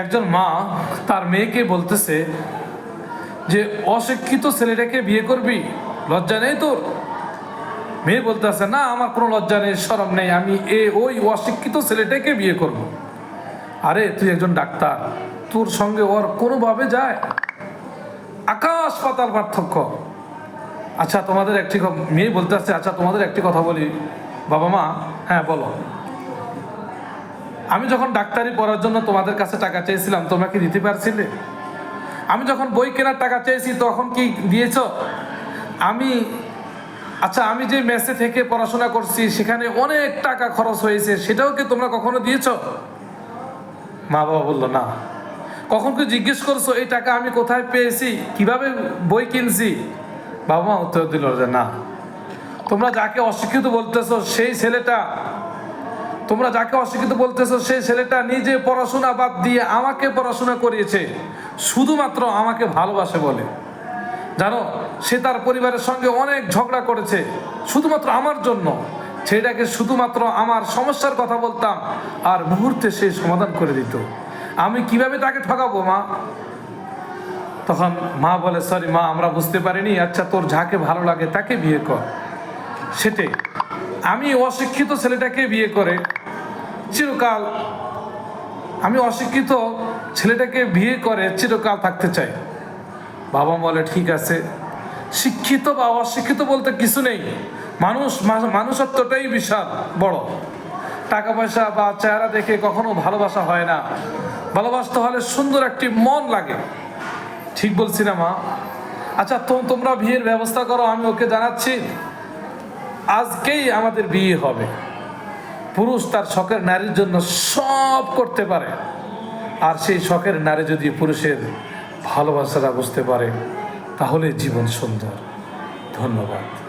একজন মা তার মেয়েকে বলতেছে যে, অশিক্ষিত ছেলেটাকে বিয়ে করবি? লজ্জা নেই তোর? মেয়ে বলতেছে, না, আমার কোনো লজ্জা নেই, সরম নেই, আমি এ ওই অশিক্ষিত ছেলেটাকে বিয়ে করব। আরে, তুই একজন ডাক্তার, তোর সঙ্গে ওর কোনোভাবে যায়? আকাশ পাতাল পার্থক্য। আচ্ছা তোমাদের একটি মেয়ে বলতে আসছে আচ্ছা তোমাদের একটি কথা বলি বাবা মা হ্যাঁ বলো। আমি যখন ডাক্তারি পড়ার জন্য তোমাদের কাছে টাকা চেয়েছিলাম, তোমরা কি দিতে পারছিলে? আমি যখন বই কেনার টাকা চেয়েছি, তখন কি দিয়েছ? আমি আচ্ছা আমি যে মেসে থেকে পড়াশোনা করছি, সেখানে অনেক টাকা খরচ হয়েছে, সেটাও কি তোমরা কখনো দিয়েছ? মা বাবা বলল, না। কখন কি জিজ্ঞেস করছ, এই টাকা আমি কোথায় পেয়েছি? কীভাবে বই কিনছি? বাবা মা উত্তর দিল যে, না। তোমরা যাকে অশিক্ষিত বলতেছো, সেই ছেলেটা তোমরা যাকে অশিক্ষিত বলতেছো সেই ছেলেটা নিজে পড়াশোনা বাদ দিয়ে আমাকে পড়াশোনা করিয়েছে, শুধুমাত্র আমাকে ভালোবাসে বলে। জানো, সে তার পরিবারের সঙ্গে অনেক ঝগড়া করেছে, শুধুমাত্র আমার জন্য। সেটাকে শুধুমাত্র আমার সমস্যার কথা বলতাম, আর মুহূর্তে সে সমাধান করে দিত। আমি কীভাবে তাকে ঠকাবো মা? তখন মা বলে, সরি মা, আমরা বুঝতে পারিনি। আচ্ছা তোর যাকে ভালো লাগে তাকে বিয়ে কর। সেটাই। আমি অশিক্ষিত ছেলেটাকে বিয়ে করে, চিরকাল আমি অশিক্ষিত ছেলেটাকে বিয়ে করে চিরকাল থাকতে চাই। বাবা বলে, ঠিক আছে। শিক্ষিত বা অশিক্ষিত বলতে কিছু নেই। মানুষ মানুষত্বটাই বিশাল, বড়। টাকা পয়সা বা চেহারা দেখে কখনো ভালোবাসা হয় না। ভালোবাসতে হলে সুন্দর একটি মন লাগে। ঠিক বলছি না, মা? আচ্ছা তোমরা বিয়ের ব্যবস্থা করো, আমি ওকে জানাচ্ছি। আজকেই আমাদের বিয়ে হবে। পুরুষ তার শখের নারীর জন্য সব করতে পারে। আর সেই শখের নারী যদি পুরুষের ভালোবাসাটা বুঝতে পারে, তাহলে জীবন সুন্দর। ধন্যবাদ।